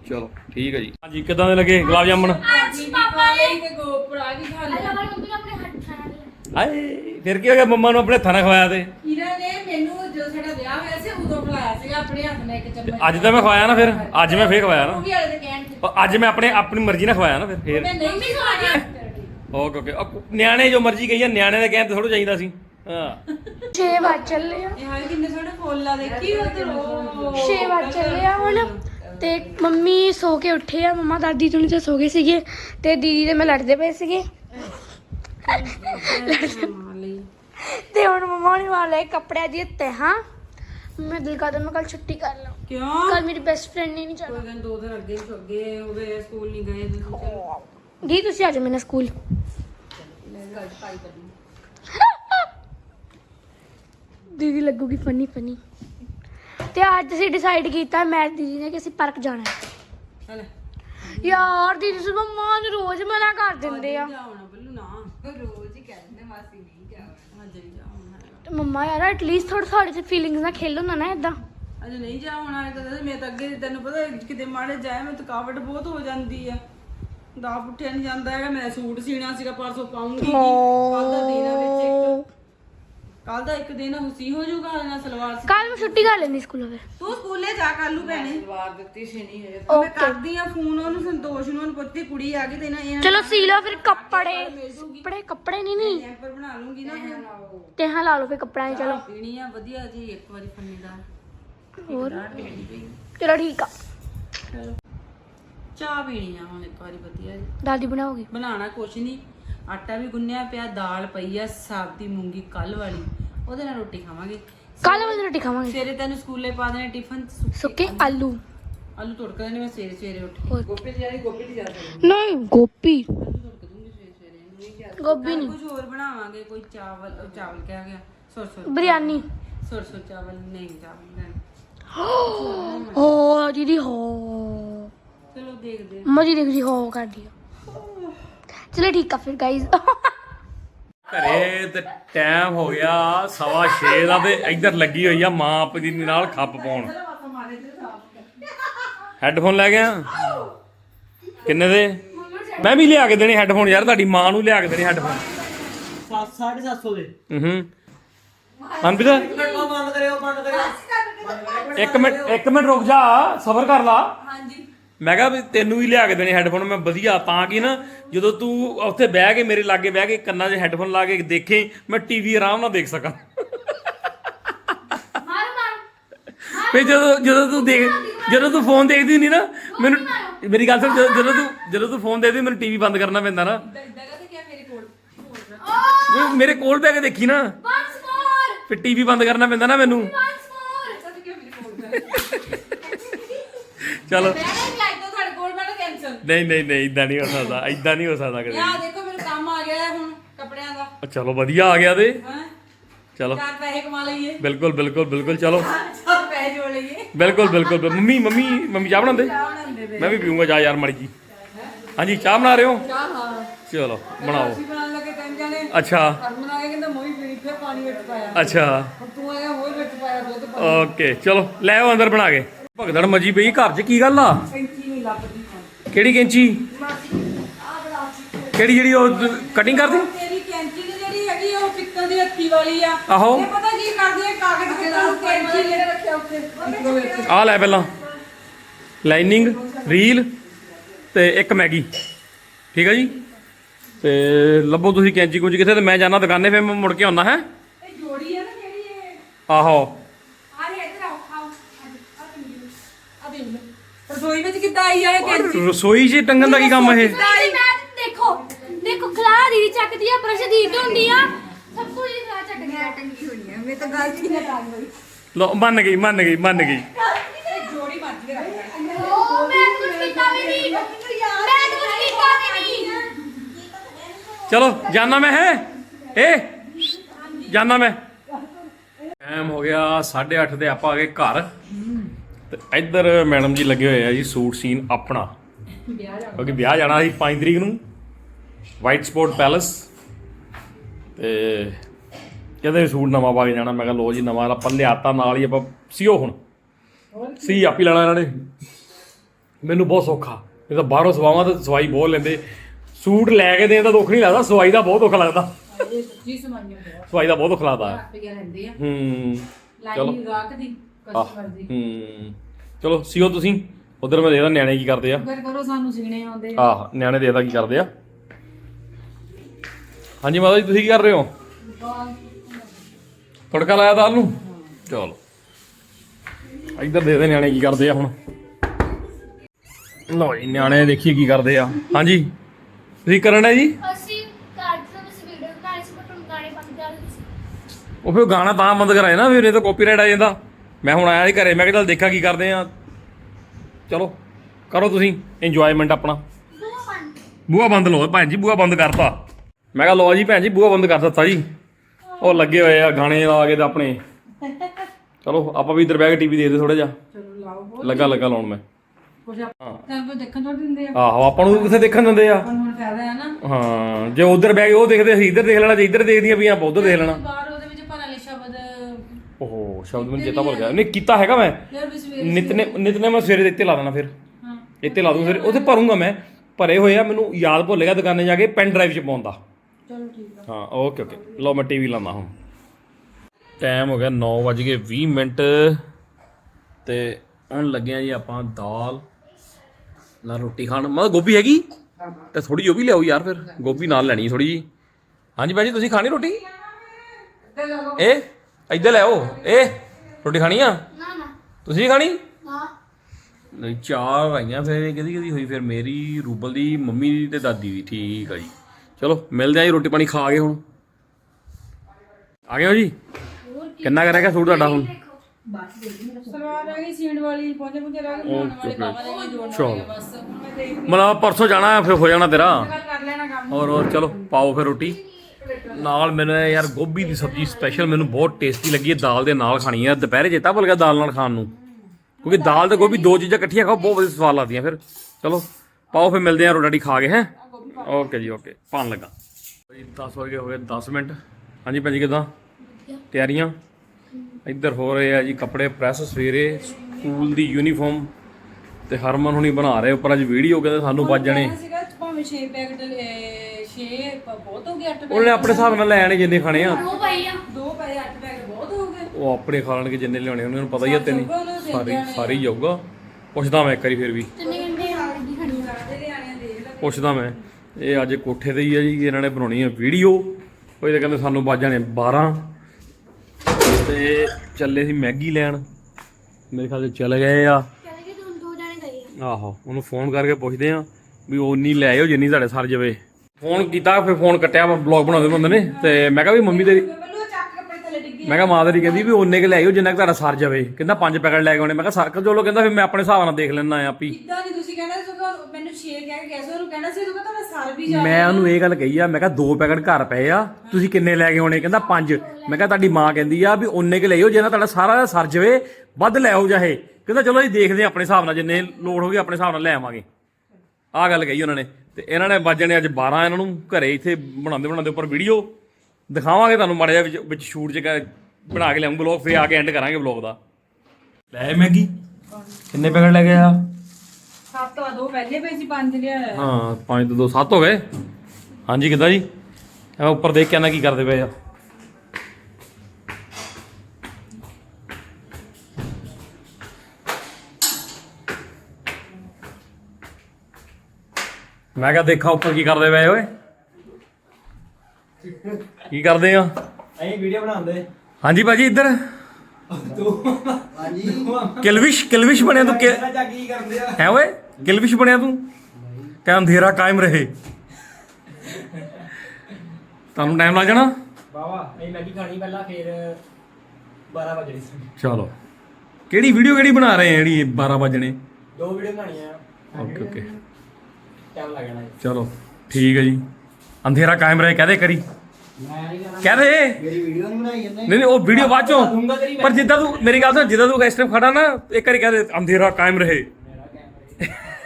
ਚਲੋ ਠੀਕ ਹੈ ਜੀ। ਹਾਂਜੀ ਕਿਦਾਂ ਦੇ ਲੱਗੇ ਗੁਲਾਬ ਜਾਮਣ ਅੱਜ ਪਾਪਾ ਨੇ ਤੇ ਗੋਪਰਾ ਵੀ ਖਾ ਅੱਜ ਆਪਣੀ ਮੰਮੀ ਨੇ ਆਪਣੇ ਹੱਥ ਖਾਣਾ ਲਿਆ ਹਾਏ ਫਿਰ ਕੀ ਹੋ ਗਿਆ ਮੰਮਾ ਨੂੰ ਆਪਣੇ ਹੱਥਾਂ ਨਾਲ ਖਵਾਇਆ ਤੇ? ਇਹਨਾਂ ਨੇ ਮੈਨੂੰ ਜਦੋਂ ਸਾਡਾ ਵਿਆਹ ਹੋਇਆ ਸੀ ਉਦੋਂ ਖਿਲਾਇਆ ਸੀਗਾ ਆਪਣੇ ਹੱਥ ਨਾਲ ਇੱਕ ਚਮਚ। ਅੱਜ ਤਾਂ ਮੈਂ ਖਵਾਇਆ ਨਾ ਫਿਰ ਅੱਜ ਮੈਂ ਫੇਰ ਖਵਾਇਆ ਨਾ। ਉਹ ਵੀ ਵਾਲੇ ਦੇ ਕਹਿਣ ਤੇ। ਉਹ ਅੱਜ ਮੈਂ ਆਪਣੇ ਆਪਣੀ ਮਰਜ਼ੀ ਨਾਲ ਖਵਾਇਆ ਨਾ ਫਿਰ ਫੇਰ। ਮੈਂ ਨਹੀਂ ਖਵਾਇਆ ਓਕੇ ਓਕੇ। ਉਹ ਨਿਆਣੇ ਜੋ ਮਰਜ਼ੀ ਕਹੀ ਆ ਨਿਆਣੇ ਦੇ ਕਹਿਣ ਤੇ ਥੋੜਾ ਚਾਹੀਦਾ ਸੀ। ਹਾਂ। 6 ਵਜ ਚੱਲੇ ਆ। ਇਹ ਹਾਏ ਕਿੰਨੇ ਸੋਹਣੇ ਫੁੱਲ ਆ ਦੇਖੀ ਉਧਰ ਉਹ 6 ਵਜ ਚੱਲੇ ਆ ਹੁਣ। ਤੇ ਮੰਮੀ ਸੋ ਕੇ ਉੱਠੇ ਆ। ਮਮਾ ਦਾਦੀ ਤੁਣੀ ਤੇ ਸੋ ਗਏ ਸੀਗੇ। ਤੇ ਦੀਦੀ ਤੇ ਮੈਂ ਲੜਦੇ ਪਏ ਸੀਗੇ। ਤੇ ਹੁਣ ਮਮਾ ਨੇ ਵਾਲੇ ਕੱਪੜਿਆਂ ਦੀ ਤਹਾਂ ਮੈਂ ਦਿਲ ਕਰਦਾ ਮੈਂ ਕੱਲ ਛੁੱਟੀ ਕਰ ਲਾਂ। ਕਿਉਂ? ਕੱਲ ਮੇਰੀ ਬੈਸਟ ਫਰੈਂਡ ਨੇ ਨਹੀਂ ਜਾਣਾ। ਕੋਈ ਦਿਨ ਦੋ ਦਿਨ ਅੱਗੇ ਹੀ ਅੱਗੇ ਹੋ ਗਏ ਸਕੂਲ ਨਹੀਂ ਗਏ ਤੁਸੀਂ ਚਲੋ। ਦੀ ਤੁਸੀਂ ਆ ਜਾਓ ਮੇਰੇ ਨਾਲ ਸਕੂਲ। ਦੀਦੀ ਲੱਗੂਗੀ ਫਨੀ ਫਨੀ ਤੇ ਅੱਜ ਅਸੀਂ ਡਿਸਾਈਡ ਕੀਤਾ ਮੈਂ ਤੇ ਦੀਦੀ ਨੇ ਕਿ ਅਸੀਂ ਪਾਰਕ ਜਾਣਾ ਹੈ। ਹਲੇ ਯਾਰ ਦੀਦੀ ਸੁਬਾ ਮਾਂ ਨੂੰ ਰੋਜ਼ ਮਨਾ ਕਰ ਦਿੰਦੇ ਆ ਜਾਉਣਾ ਬੱਲੂ ਨਾ ਰੋਜ਼ ਹੀ ਕਹਿੰਦੇ ਮਾਸੀ ਨਹੀਂ ਜਾਣਾ ਅੱਜ ਹੀ ਜਾਣਾ ਮੰਮਾ ਯਾਰ ਐਟਲੀਸਟ ਥੋੜਾ ਥੋੜੇ ਜਿਹੇ ਫੀਲਿੰਗਸ ਨਾਲ ਖੇਲੋ ਨਾ ਨਾ ਇਦਾਂ ਅਜੇ ਨਹੀਂ ਜਾ ਹੋਣਾ ਇਹ ਤਾਂ ਮੈਂ ਤਾਂ ਅੱਗੇ ਤੈਨੂੰ ਪਤਾ ਕਿਤੇ ਮਾੜੇ ਜਾਏ ਮੈਂ ਥਕਾਵਟ ਬਹੁਤ ਹੋ ਜਾਂਦੀ ਆ। ਦਾ ਪੁੱਠਿਆ ਨਹੀਂ ਜਾਂਦਾ ਹੈਗਾ ਮੈਂ ਸੂਟ ਸੀਣਾ ਸੀਗਾ ਪਰਸੋਂ ਪਾਉਂਗੀ ਕੱਲ ਦਾ ਦਿਨ ਆ ਵਿੱਚ ਇੱਕ। ਕੱਲ ਦਾ ਇੱਕ ਦਿਨ ਹੁਸੀ ਹੋ ਜਾਊਗਾ ਨਾ ਸਲਵਾਰ ਸੀ। ਕੱਲ ਮੈਂ ਛੁੱਟੀ ਕਰ ਲੈਣੀ ਸਕੂਲੋਂ ਫਿਰ ਤੂੰ ਸਕੂਲੇ ਜਾ ਕਰ ਲੂ ਭੈਣੇ। ਸਲਵਾਰ ਦਿੱਤੀ ਸੀ ਨਹੀਂ ਹੈ ਮੈਂ ਕਰਦੀ ਆ ਫੋਨ ਉਹਨੂੰ ਸੰਤੋਸ਼ ਨੂੰ ਉਹਨੂੰ ਪੁੱਛਦੀ ਕੁੜੀ ਆ ਗਈ ਤੇ ਨਾ ਇਹ ਚਲੋ ਸੀ ਲਓ ਫਿਰ ਕੱਪੜੇ। ਕੱਪੜੇ ਕੱਪੜੇ ਨਹੀਂ ਨਹੀਂ ਐਂਪਰ ਬਣਾ ਲੂੰਗੀ ਨਾ ਫਿਰ। ਤੇ ਹਾਂ ਲਾ ਲਓ ਫਿਰ ਕੱਪੜਾ ਹੀ ਚਲੋ। ਪੀਣੀ ਆ ਵਧੀਆ ਜੀ ਇੱਕ ਵਾਰੀ ਫੰਨੀ ਦਾ। ਹੋਰ? ਚਲੋ ਠੀਕ ਆ। ਚਾਹ ਪੀਣੀ ਆ ਹੁਣ ਇੱਕ ਵਾਰੀ ਵਧੀਆ ਜੀ। ਦਾਦੀ ਬਣਾਓਗੀ? ਬਣਾਉਣਾ ਕੁਛ ਨਹੀਂ ਆਟਾ ਵੀ ਗੁੰਨਿਆ ਪਿਆ ਦਾਲ ਪਈ ਆ ਸਾਬਤੀ ਮੂੰਗੀ ਕੱਲ ਵਾਲੀ। ਉਹਦੇ ਨਾਲ ਰੋਟੀ ਖਾਵਾਂਗੇ। ਕੱਲ ਵਾਲੀ ਰੋਟੀ ਖਾਵਾਂਗੇ। ਸਵੇਰੇ ਤੈਨੂੰ ਸਕੂਲੇ ਪਾ ਦੇਣੇ ਟਿਫਨ ਸੁੱਕੇ ਆਲੂ। ਆਲੂ। ਤੜਕ ਦੇਣੇ ਮੈਂ ਸਵੇਰੇ ਸਵੇਰੇ ਉੱਠ ਕੇ। ਗੋਪੀ ਦੀ ਯਾਰੀ ਗੋਪੀ ਦੀ ਜਾ ਸਕਦੀ ਨਹੀਂ ਗੋਪੀ। ਆਲੂ ਤੜਕ ਦੂੰਗੀ ਸਵੇਰੇ ਸਵੇਰੇ ਗੋਭੀ ਨਹੀਂ ਕੁਝ ਹੋਰ ਬਣਾਵਾਂਗੇ ਕੋਈ ਚਾਵਲ ਉਹ ਚਾਵਲ ਕਿਹਾ ਗਿਆ ਸਰਸੋਂ ਬਿਰਿਆਨੀ ਸਰਸੋਂ ਚਾਵਲ ਨਹੀਂ ਚਾਵਲ ਨਹੀਂ। ਹੋ ਦੀਦੀ ਹੋ। ਚਲੋ ਦੇਖਦੇ ਹਾਂ। ਮਜੀ ਦੇਖ ਜੀ ਹੋ ਕਰਦੀ ਆ। ਚਲੋ ਠੀਕ ਆ ਫਿਰ ਗਾਇਜ਼ ਘਰੇ ਤੇ ਟਾਈਮ ਹੋ ਗਿਆ ਸਵਾ 6 ਦਾ ਤੇ ਇੱਧਰ ਲੱਗੀ ਹੋਈ ਆ ਮਾਂ ਆਪਣੀ ਨਾਲ ਖੱਪ ਪਾਉਣ। ਹੈੱਡਫੋਨ ਲੈ ਗਿਆ? ਕਿੰਨੇ ਦੇ? ਮੈਂ ਵੀ ਲਿਆ ਕੇ ਦੇਣੇ ਹੈੱਡਫੋਨ ਯਾਰ ਤੁਹਾਡੀ ਮਾਂ ਨੂੰ ਲਿਆ ਕੇ ਦੇਣੇ ਹੈੱਡਫੋਨ 750 ਦੇ। ਹੂੰ ਮਨਪ੍ਰੀਤ ਉਹ ਬੰਦ ਕਰਿਓ ਬੰਦ ਕਰਿਓ। ਇੱਕ ਮਿੰਟ ਇੱਕ ਮਿੰਟ ਰੁਕ ਜਾ ਸਬਰ ਕਰ ਲਾ। ਹਾਂਜੀ। ਮੈਂ ਕਿਹਾ ਵੀ ਤੈਨੂੰ ਵੀ ਲਿਆ ਕੇ ਦੇਣੇ ਹੈੱਡਫੋਨ ਮੈਂ ਵਧੀਆ ਤਾਂ ਕਿ ਨਾ ਜਦੋਂ ਤੂੰ ਉੱਥੇ ਬਹਿ ਕੇ ਮੇਰੇ ਲਾਗੇ ਬਹਿ ਕੇ ਕੰਨਾਂ 'ਚ ਹੈੱਡਫੋਨ ਲਾ ਕੇ ਦੇਖੇ ਮੈਂ ਟੀਵੀ ਆਰਾਮ ਨਾਲ ਦੇਖ ਸਕਾਂ। ਵੀ ਜਦੋਂ ਜਦੋਂ ਤੂੰ ਦੇਖ ਜਦੋਂ ਤੂੰ ਫੋਨ ਦੇਖਦੀ ਨਹੀਂ ਨਾ ਮੈਨੂੰ ਮੇਰੀ ਗੱਲ ਸੁਣ ਜਦੋਂ ਜਦੋਂ ਤੂੰ ਜਦੋਂ ਤੂੰ ਫੋਨ ਦੇਖਦੀ ਮੈਨੂੰ ਟੀਵੀ ਬੰਦ ਕਰਨਾ ਪੈਂਦਾ ਨਾ। ਵੀ ਮੇਰੇ ਕੋਲ ਬਹਿ ਕੇ ਦੇਖੀ ਨਾ। ਵਾਂਸ ਮੋਰ ਫਿਰ ਟੀਵੀ ਬੰਦ ਕਰਨਾ ਪੈਂਦਾ ਨਾ ਮੈਨੂੰ। ਵਾਂਸ ਮੋਰ ਚਲੋ। ਮੈਂ ਨਹੀਂ ਲਾਈਕ ਤੋਂ ਤੁਹਾਡੇ ਕੋਲ ਮੈਂ ਕੈਂਸਲ ਨਹੀਂ ਨਹੀਂ ਨਹੀਂ ਇਦਾਂ ਨਹੀਂ ਹੋ ਸਕਦਾ ਇਦਾਂ ਨਹੀਂ ਹੋ ਸਕਦਾ ਕਦੇ ਆ ਦੇਖੋ ਮੈਨੂੰ ਕੰਮ ਆ ਗਿਆ ਹੈ ਹੁਣ ਕੱਪੜਿਆਂ ਦਾ। ਵੀ। ਚਲੋ ਵਧੀਆ ਆ ਗਿਆ ਤੇ। ਹਾਂ? ਚਲੋ। ਚਾਰ ਪੈਸੇ ਕਮਾ ਲਈਏ। ਬਿਲਕੁਲ ਬਿਲਕੁਲ ਬਿਲਕੁਲ ਚਲੋ। ਚਾਰ ਪੈਸੇ ਜੋੜ ਲਈਏ। ਬਿਲਕੁਲ ਬਿਲਕੁਲ ਬਿਲਕੁਲ। ਮੰਮੀ ਮੰਮੀ ਮੰਮੀ ਚਾਹ ਬਣਾਉਂਦੇ? ਬਣਾਉਂਦੇ ਮੈਂ ਵੀ ਪੀਊਂਗਾ ਚਾਹ ਯਾਰ ਮੜੀ ਜੀ। ਹਾਂਜੀ ਚਾਹ ਬਣਾ ਰਹੇ ਹੋ? ਚਾਹ ਹਾਂ ਚਲੋ ਬਣਾਓ। ਅਸੀਂ ਬਣਾਉਣ ਲੱਗੇ ਤਿੰਨ ਜਾਣੇ। ਅੱਛਾ। ਹਰਮਨ ਆ ਕੇ ਕਹਿੰਦਾ ਮੈਂ ਵੀ ਪੀਣੀ ਫਿਰ ਪਾਣੀ ਵਿੱਚ ਪਾਇਆ। ਅੱਛਾ। ਹੁਣ ਤੂੰ ਆਇਆ ਹੋਰ ਵਿੱਚ ਪਾਇਆ ਦੁੱਧ ਪਾ ਓਕੇ ਚਲੋ ਲੈ ਆਓ ਅੰਦਰ ਬਣਾ ਕੇ। ਭਗਦੜ ਮਜੀ ਪਈ ਘਰ 'ਚ ਕੀ ਗੱਲ ਆ? ਕੈਂਚੀ ਨਹੀਂ ਲੱਭਦੀ ਹੁਣ। ਕਿਹੜੀ ਕੈਂਚੀ? ਕਿਹੜੀ ਜਿਹੜੀ ਉਹ ਕਟਿੰਗ ਕਰਦੀ? ਤੇਰੀ ਕੈਂਚੀ ਦੀ ਜਿਹੜੀ ਹੈਗੀ ਆ, ਉਹ ਪਿੱਤਲ ਦੀ ਹੱਥੀ ਵਾਲੀ ਆ। ਆਹੋ। ਇਹ ਪਤਾ ਕੀ ਕਰਦੀ ਹੈ ਕਾਗਜ਼ ਦੇ ਨਾਲ ਕੈਂਚੀ ਲੈ ਰੱਖਿਆ ਉੱਥੇ? ਆ? ਲੈ ਪਹਿਲਾਂ। ਲਾਈਨਿੰਗ ਰੀਲ ਤੇ ਇੱਕ ਮੈਗੀ। ਠੀਕ ਆ ਜੀ? ਤੇ ਲੱਭੋ ਤੁਸੀਂ ਕੈਂਚੀ ਕੁੰਚੀ ਕਿੱਥੇ ਤੇ ਮੈਂ ਜਾਣਾ ਦੁਕਾਨੇ ਫਿਰ ਮੈਂ ਮੁੜ ਕੇ ਆਉਣਾ ਹੈ? ਇਹ ਜੋੜੀ ਹੈ ਨਾ ਜਿਹੜੀ ਇਹ ਆਹੋ ਆ ਰਹੇ ਇੱਧਰ ਆਓ ਆਓ ਆ ਦੇ ਰਸੋਈ ਵਿੱਚ ਕਿੱਦਾਂ ਆਈ ਆ ਇਹ ਕੈਂਚੀ ਰਸੋਈ 'ਚ ਟੰਗਣ ਦਾ ਕੀ ਕੰਮ ਇਹ? ਮੈਂ ਦੇਖੋ ਦੇਖੋ ਕਲਾ ਦੀਦੀ ਚੱਕਦੀ ਆ ਬਰਸ਼ ਦੀ ਢੋਂਦੀ ਆ। ਸਭ ਕੁਝ ਹੀ ਕਲਾ ਚੱਕ ਗਿਆ ਟੰਗੀ ਹੋਣੀ ਆ ਮੈਂ ਤਾਂ ਗੱਲ ਸੀ ਨਾ ਟੰਗ ਹੋਈ ਲੋ ਮੰਨ ਗਈ ਮੰਨ ਗਈ ਮੰਨ ਗਈ। ਇਹ ਜੋੜੀ ਮੱਝ ਕੇ ਰੱਖ ਓ ਮੈਂ ਕੁਝ ਕੀਤਾ ਵੀ ਨਹੀਂ। ਮੈਂ ਕੁਝ ਕੀਤਾ ਵੀ ਨਹੀਂ। ਚਲੋ ਜਾਨਾ ਮੈਂ ਹੈ? ਏ? ਜਾਨਾ ਮੈਂ। ਟਾਈਮ ਹੋ ਗਿਆ 8:30 ਤੇ ਆਪਾਂ ਆ ਗਏ ਘਰ। ਤੇ ਇੱਧਰ ਮੈਡਮ ਜੀ ਲੱਗੇ ਹੋਏ ਆ ਜੀ ਸੂਟ ਸੀਨ ਆਪਣਾ। ਕਿਉਂਕਿ ਵਿਆਹ ਜਾਣਾ ਸੀ 5 ਤਰੀਕ ਨੂੰ ਵਾਈਟ ਸਪੋਰਟ ਪੈਲਸ ਤੇ ਕਹਿੰਦੇ ਸੂਟ ਨਵਾਂ ਪਾ ਕੇ ਜਾਣਾ। ਮੈਂ ਕਿਹਾ ਲੋ ਜੀ ਨਵਾਂ ਆਪਾਂ ਲਿਆਤਾ ਨਾਲ ਹੀ ਆਪਾਂ ਸੀਓ ਹੁਣ। ਸੀ ਆਪੀ ਲੈਣਾ ਇਹਨਾਂ ਨੇ। ਮੈਨੂੰ ਬਹੁਤ ਸੌਖਾ। ਇਹ ਤਾਂ ਬਾਹਰੋਂ ਸਵਾਵਾਂ ਤਾਂ ਸਵਾਈ ਬਹੁਤ ਲੈਂਦੇ। ਸੂਟ ਲੈ ਕੇ ਦੇਣ ਦਾ ਦੁੱਖ ਨਹੀਂ ਲੱਗਦਾ ਸਵਾਈ ਦਾ ਬਹੁਤ ਦੁੱਖ ਲੱਗਦਾ। ਸਵਾਈ ਦਾ ਬਹੁਤ ਦੁੱਖ ਲੱਗਦਾ। ਹੂੰ ਚਲੋ ਲਾਈਨ ਰੱਖ ਦੀ। ਕਸਟਮਰ ਦੀ ਹੂੰ। ਚਲੋ ਸੀਓ ਤੁਸੀਂ। ਉਧਰ ਮੈਂ ਦੇਖਦਾ ਨਿਆਣੇ ਕੀ ਕਰਦੇ ਆ। ਫਿਰ ਕਰੋ ਸਾਨੂੰ ਸਿਗਣੇ ਆਉਂਦੇ ਆਹ ਨਿਆਣੇ ਦੇਖਦਾ ਕੀ ਕਰਦੇ ਆ। ਹਾਂਜੀ ਮਾਤਾ ਜੀ ਤੁਸੀਂ ਕੀ ਕਰ ਰਹੇ ਹੋ? ਤੜਕਾ ਲਾਇਆ ਦਾਲ ਨੂੰ? ਚਲੋ। ਇੱਧਰ ਦੇਖਦੇ ਨਿਆਣੇ ਕੀ ਕਰਦੇ ਆ ਹੁਣ। ਲਓ ਜੀ ਨਿਆਣੇ ਦੇਖੀਏ ਕੀ ਕਰਦੇ ਆ। ਹਾਂਜੀ। ਤੁਸੀਂ ਕਰਨ ਹੈ ਜੀ? ਅਸੀਂ ਘਰ ਤੋਂ ਬਸ ਵੀਡੀਓ ਬਣਾਈ ਸੀ ਬਟ ਹੁਣ ਗਾਣੇ ਬੰਦ ਕਰ ਦਿੱਤੇ ਸੀ। ਉਹ ਫਿਰ ਗਾਣਾ ਤਾਂ ਬੰਦ ਕਰਾਏ ਨਾ ਫਿਰ ਇਹ ਤਾਂ ਕਾਪੀਰਾਈਟ ਆ ਜਾਂਦਾ। ਮੈਂ ਹੁਣ ਆਇਆ ਸੀ ਘਰੇ ਮੈਂ ਕਿਹਾ ਚੱਲ ਦੇਖਾਂ ਕੀ ਕਰਦੇ ਆ। ਚਲੋ ਕਰੋ ਤੁਸੀਂ ਇੰਜੋਇਮੈਂਟ ਆਪਣਾ। ਬੂਹਾ ਬੰਦ ਲਓ ਭੈਣ ਜੀ ਬੂਹਾ ਬੰਦ ਕਰਤਾ। ਮੈਂ ਕਿਹਾ ਲਓ ਜੀ ਭੈਣ ਜੀ ਬੂਹਾ ਬੰਦ ਕਰ ਦਿੱਤਾ ਜੀ। ਉਹ ਲੱਗੇ ਹੋਏ ਆ ਗਾਣੇ ਲਾ ਕੇ ਤੇ ਆਪਣੇ। ਚਲੋ ਆਪਾਂ ਵੀ ਇੱਧਰ ਬਹਿ ਕੇ ਟੀਵੀ ਦੇਖਦੇ ਥੋੜਾ ਜਿਹਾ। ਚਲੋ ਲਾਓ ਲੱਗਾ ਲੱਗਾ ਲਾਉਣ ਮੈਂ। ਦੇਖਣ ਦਿੰਦੇ ਆ। ਆਹੋ ਆਪਾਂ ਨੂੰ ਕਿੱਥੇ ਦੇਖਣ ਦਿੰਦੇ ਆ? ਹੁਣ ਹੁਣ ਫਾਇਦਾ ਹੈ ਨਾ। ਹਾਂ ਜੇ ਉਧਰ ਬਹਿ ਕੇ ਉਹ ਦੇਖਦੇ ਅਸੀਂ ਇੱਧਰ ਦੇਖ ਲੈਣਾ ਜੇ ਇੱਧਰ ਦੇਖਦੀਆਂ ਵੀ ਆਪਾਂ ਉਧਰ ਦੇਖ ਲੈਣਾ। ਬਾਹਰ ਉਹਦੇ ਵਿੱਚ ਭਲਾ ਲਿਸ਼ਾ ਓਹੋ ਸ਼ਬਦ ਮੈਨੂੰ ਚੇਤਾ ਭੁੱਲ ਗਿਆ। ਨਹੀਂ ਕੀਤਾ ਹੈਗਾ ਮੈਂ। ਯਾਰ ਵੀ ਸਵੇਰੇ ਨਿਤਨੇ ਨਿਤਨੇ ਮੈਂ ਸਵੇਰੇ ਇੱਥੇ ਲਾ ਦੇਣਾ ਫਿਰ। ਹਾਂ। ਇੱਥੇ ਲਾ ਦੂੰ ਫਿਰ। ਉੱਥੇ ਭਰੂੰਗਾ ਮੈਂ। ਭਰੇ ਹੋਏ ਆ ਮੈਨੂੰ ਯਾਦ ਭੁੱਲ ਗਿਆ ਦੁਕਾਨੇ ਜਾ ਕੇ ਪੈਨ ਡਰਾਈਵ 'ਚ ਪਾਉਣ ਦਾ। ਚਲੋ ਠੀਕ ਆ। ਹਾਂ ਓਕੇ ਓਕੇ ਲਓ ਮੈਂ ਟੀਵੀ ਲਾਉਂਦਾ ਹੁਣ। ਟਾਈਮ ਹੋ ਗਿਆ 9:20 ਮਿੰਟ। ਤੇ ਹੁਣ ਲੱਗੇ ਆ ਜੀ ਆਪਾਂ ਦਾਲ ਨਾਲ ਰੋਟੀ ਖਾਣ। ਮੈਂ ਗੋਭੀ ਹੈਗੀ? ਤੇ ਥੋੜੀ ਉਹ ਵੀ ਲਿਆਓ ਯਾਰ ਫਿਰ। ਗੋਭੀ ਨਾਲ ਲੈਣੀ ਥੋੜੀ ਜੀ ਹਾਂਜੀ ਭਾਜੀ ਤੁਸੀਂ ਖਾਣੀ ਰੋਟੀ? ਇਹ? ਇੱਧਰ ਲਿਆਓ ਇਹ ਰੋਟੀ ਖਾਣੀ ਆ? ਨਾ ਨਾ। ਤੁਸੀਂ ਖਾਣੀ? ਨਾ। ਨਹੀਂ ਚਾਰ ਆਈਆਂ ਫਿਰ ਇਹ ਕਿਹਦੀ ਕਿਹਦੀ ਹੋਈ? ਫਿਰ ਮੇਰੀ ਰੂਬਲ ਦੀ ਮੰਮੀ ਦੀ ਤੇ ਦਾਦੀ ਦੀ। ਠੀਕ ਆ ਜੀ। ਚਲੋ ਮਿਲਦੇ ਆ ਜੀ ਰੋਟੀ ਪਾਣੀ ਖਾ ਕੇ ਹੁਣ। ਆ ਗਏ ਹੋ ਜੀ? ਕਿੰਨਾ ਕਰੇਗਾ ਸੂਟ ਤੁਹਾਡਾ ਹੁਣ? ਸਲਵਾਰ ਰਹਿ ਗਈ ਸੀਣ ਵਾਲੀ ਪਹੁੰਚੇ ਪੁੰਚੇ ਰਹਿ ਗਏ ਬਣਾਉਣ ਵਾਲੇ ਬਾਵਾ ਦੇ ਜੋੜਨ ਚਲੋ। ਵਾਲੇ ਆ ਬਸ। ਮੈਂ ਦੇਖ ਪਰਸੋਂ ਜਾਣਾ ਫਿਰ ਹੋ ਜਾਣਾ ਤੇਰਾ। ਗੱਲ ਕਰ ਲੈਣਾ ਕੰਮ। ਹੋਰ ਹੋਰ ਚਲੋ ਪਾਓ ਫਿਰ ਰੋਟੀ। ਨਾਲ ਮੈਨੂੰ ਯਾਰ ਗੋਭੀ ਦੀ ਸਬਜ਼ੀ ਸਪੈਸ਼ਲ ਮੈਨੂੰ ਬਹੁਤ ਟੇਸਟੀ ਲੱਗੀ ਹੈ ਦਾਲ ਦੇ ਨਾਲ ਖਾਣੀ ਹੈ। ਦੁਪਹਿਰੇ ਚੇਤਾ ਭੁੱਲ ਗਿਆ ਦਾਲ ਨਾਲ ਖਾਣ ਨੂੰ। ਕਿਉਂਕਿ ਦਾਲ ਤੇ ਗੋਭੀ ਦੋ ਚੀਜ਼ਾਂ ਇਕੱਠੀਆਂ ਖਾਓ ਬਹੁਤ ਵਧੀਆ ਸਵਾਦ ਲੱਗਦੀਆਂ ਫਿਰ। ਚਲੋ ਪਾਓ ਫਿਰ ਮਿਲਦੇ ਆ ਰੋਟੀ ਖਾ ਕੇ ਹੈ? ਓਕੇ ਜੀ ਓਕੇ ਪਾਣ ਲੱਗਾ। ਜੀ 10 ਵਜੇ ਹੋ ਗਏ 10 ਮਿੰਟ। ਹਾਂਜੀ ਭਾਜੀ ਕਿਦਾਂ? ਤਿਆਰੀਆਂ? ਇੱਧਰ ਹੋ ਰਹੇ ਆ ਜੀ ਕੱਪੜੇ ਪ੍ਰੈਸ ਸਵੇਰੇ ਸਕੂਲ ਦੀ ਯੂਨੀਫਾਰਮ ਤੇ ਹਰਮਨ ਹੁਣੀ ਬਣਾ ਰਹੇ ਉੱਪਰ ਅੱਜ ਵੀਡੀਓ ਕਹਿੰਦੇ ਸਾਨੂੰ ਵੱਜ ਜਾਣੇ। ਸੀਗਾ ਭਾਵੇਂ 6 ਪੈਕਟ 6 ਬਹੁਤ ਹੋ ਗਏ 8 ਉਹਨੇ ਆਪਣੇ ਹਿਸਾਬ ਨਾਲ ਲੈ ਆਣੇ ਜਿੰਨੇ ਖਾਣੇ ਆ। ਉਹ ਪਈ ਆ। ਦੋ ਪਏ 8 ਪੈਕਟ ਬਹੁਤ ਹੋ ਗਏ। ਉਹ ਆਪਣੇ ਖਾ ਲੈਣਗੇ ਜਿੰਨੇ ਲਿਆਉਣੇ ਉਹਨਾਂ ਨੂੰ ਪਤਾ ਹੀ ਆ ਤੈਨੂੰ। ਸਾਰੀ ਸਾਰੀ ਜਾਊਗਾ ਪੁੱਛਦਾ ਮੈਂ ਇੱਕ ਵਾਰੀ ਫਿਰ ਵੀ। ਘੰਟੇ ਆ? ਲਿਆਣੇ ਦੇਖ ਲੈ। ਪੁੱਛਦਾ ਮੈਂ। ਇਹ ਅੱਜ ਕੋਠੇ ਤੇ ਹੀ ਆ ਜੀ ਇਹਨਾਂ ਨੇ ਬਣਾਉਣੀ ਆ ਵੀਡੀਓ। ਉਹ ਇਹ ਤਾਂ ਕਹਿੰਦੇ ਸਾਨੂੰ ਵੱਜ ਜਾਣੇ 12 ਤੇ ਚੱਲੇ ਸੀ ਮੈਗੀ ਲੈਣ। ਮੇਰੇ ਖਿਆਲ ਚ ਚਲੇ ਗਏ ਆ। ਕਹਿੰਦੇ ਕਿ ਤੂੰ ਦੋ ਜਾਣੇ ਗਏ। ਆ ਆਹੋ ਉਹਨੂੰ ਫੋਨ ਕਰਕੇ ਪੁੱਛਦੇ ਆ ਵੀ ਉਨੀ ਲੈ ਆਇਓ ਜਿੰਨੀ ਤੁਹਾਡੇ ਸਰ ਜਾਵੇ। ਫੋਨ ਕੀਤਾ ਫਿਰ ਫੋਨ ਕੱਟਿਆ ਬਲੌਗ ਬਣਾਉਂਦੇ ਬੰਦੇ ਨੇ ਤੇ ਮੈਂ ਕਿਹਾ ਵੀ ਮੰਮੀ ਤੇਰੀ ਮੈਂ ਕਿਹਾ ਮਾਂ ਤੇਰੀ ਕਹਿੰਦੀ ਵੀ ਉਹਨੇ ਕੇ ਲੈ ਆਇਓ ਜਿੰਨਾ ਕੁ ਤੁਹਾਡਾ ਸਰ ਜਾਵੇ। ਕਹਿੰਦਾ ਪੰਜ ਪੈਕਟ ਲੈ ਕੇ ਆਉਣੇ। ਮੈਂ ਕਿਹਾ ਸਰਕਲ ਚਲੋ ਕਹਿੰਦਾ ਫਿਰ ਮੈਂ ਆਪਣੇ ਹਿਸਾਬ ਨਾਲ ਦੇਖ ਲੈਣਾ ਆ ਆਪੀ। ਇਦਾਂ ਨਹੀਂ ਤੁਸੀਂ ਕਹਿਣਾ ਸੀ ਕਿ ਮੈਨੂੰ 6 ਕਹਿ ਕੇ ਗਿਆ ਸੀ ਉਹਨੂੰ ਕਹਿਣਾ ਸੀ ਤੂੰ ਕਹਿੰਦਾ ਮੈਂ ਸਾਲ ਵੀ ਜਾ ਮੈਂ ਉਹਨੂੰ ਇਹ ਗੱਲ ਕਹੀ ਆ ਮੈਂ ਕਿਹਾ ਦੋ ਪੈਕਟ ਘਰ ਪਏ ਆ ਤੁਸੀਂ ਕਿੰਨੇ ਲੈ ਕੇ ਆਉਣੇ? ਕਹਿੰਦਾ ਪੰਜ। ਮੈਂ ਕਿਹਾ ਤੁਹਾਡੀ ਮਾਂ ਕਹਿੰਦੀ ਆ ਵੀ ਉਹਨੇ ਕੇ ਲਈਓ ਜਿੰਨਾ ਤੁਹਾਡਾ ਸਾਰਾ ਸਰ ਜਾਵੇ ਵੱਧ ਲੈ ਆਓ ਚਾਹੇ। ਕਹਿੰਦਾ ਚਲੋ ਜੀ ਦੇਖਦੇ ਆ ਆਪਣੇ ਹਿਸਾਬ ਨਾਲ ਜਿੰਨੇ ਲੋੜ ਹੋਗੀ ਆਪਣੇ ਹਿਸਾਬ ਨਾਲ ਲੈ ਆਵਾਂਗੇ। ਆਹ ਗੱਲ ਕਹੀ ਉਹਨਾਂ ਨੇ। ਤੇ ਇਹਨਾਂ ਨੇ ਵੱਜਣੇ ਅੱਜ 12 ਇਹਨਾਂ ਨੂੰ ਘਰੇ ਇੱਥੇ ਬਣਾਉਂਦੇ ਬਣਾਉਂਦੇ ਉੱਪਰ ਵੀਡੀਓ ਦਿਖਾਵਾਂਗੇ ਤੁਹਾਨੂੰ ਮਾੜਾ ਜਿਹਾ ਵਿੱਚ ਵਿੱਚ ਸ਼ੂਟ ਜਿਹਾ ਬਣਾ ਕੇ ਲਿਆਉਂ ਬਲੌਗ ਫੇਰ ਆ ਕੇ ਐਂਡ ਕਰਾਂਗੇ ਬਲੌਗ ਦਾ। ਲੈ ਮੈਗੀ? ਕਿੰਨੇ ਪੈਕਟ ਲੈ ਕੇ ਆ ਸੱਤ ਆ ਦੋ ਪਹਿਲੇ ਪਏ ਸੀ ਪੰਜ ਲਿਆ। ਹਾਂ ਪੰਜ ਤੋਂ ਦੋ ਸੱਤ ਹੋ ਗਏ। ਹਾਂਜੀ ਕਿੱਦਾਂ ਜੀ? ਇਹ ਉੱਪਰ ਦੇਖ ਕੇ ਆਣਾ ਕੀ ਕਰਦੇ ਪਏ ਆ। ਮੈਂ ਕਿਹਾ ਦੇਖਾਂ ਉੱਪਰ ਕੀ ਕਰਦੇ ਪਏ ਓਏ। ਕੀ ਕਰਦੇ ਆ ਅਸੀਂ ਵੀਡੀਓ ਬਣਾਉਂਦੇ। ਹਾਂਜੀ ਭਾਜੀ ਇੱਧਰ। ਤੂੰ। ਕਿਲਵਿਸ਼ ਕਿਲਵਿਸ਼ ਬਣਿਆ ਤੂੰ ਕਿ- ਮੇਰਾ ਜਾ ਕੀ ਕਰਦੇ ਆ? ਹੈ ਓਏ ਕਿਲਵਿਸ਼ ਬਣਿਆ ਤੂੰ? ਕਿ ਅੰਧੇਰਾ ਕਾਇਮ ਰਹੇ। ਤੁਹਾਨੂੰ ਟਾਈਮ ਲੱਗ ਜਾਣਾ? ਬਾਵਾ ਅਸੀਂ ਮੈਗੀ ਖਾਣੀ ਪਹਿਲਾਂ ਫਿਰ 12 ਵਜੇ ਸੀ। ਚਲੋ। ਕਿਹੜੀ ਵੀਡੀਓ ਕਿਹੜੀ ਬਣਾ ਰਹੇ ਆ ਜਿਹੜੀ 12 ਵਜਣੇ ਦੋ ਵੀਡੀਓ ਬਣਾਣੀਆਂ ਆ ਓਕੇ ਓਕੇ ਟਾਈਮ ਚਲੋ ਠੀਕ ਹੈ ਜੀ। ਅੰਧੇਰਾ ਕਾਇਮ ਰਹੇ ਕਹਦੇ ਕਰੀ। ਮੈਂ ਨਹੀਂ ਕਰਨਾ ਕਹਦੇ ਮੇਰੀ ਵੀਡੀਓ ਨਹੀਂ ਬਣਾਈ ਜਾਂਦੇ ਨਹੀਂ ਨਹੀਂ ਉਹ ਵੀਡੀਓ ਬਾਅਦ ਚੋਂ। ਦੂੰਗਾ ਤੇਰੀ ਮੈਂ। ਪਰ ਜਿੱਦਾਂ ਤੂੰ ਮੇਰੀ ਗੱਲ ਸੁਣ ਜਿੱਦਾਂ ਤੂੰ ਇਸ ਟਾਈਮ ਖੜਾ ਨਾ ਇੱਕ ਵਾਰੀ ਕਹਦੇ ਅੰਧੇਰਾ ਕਾਇਮ ਰਹੇ।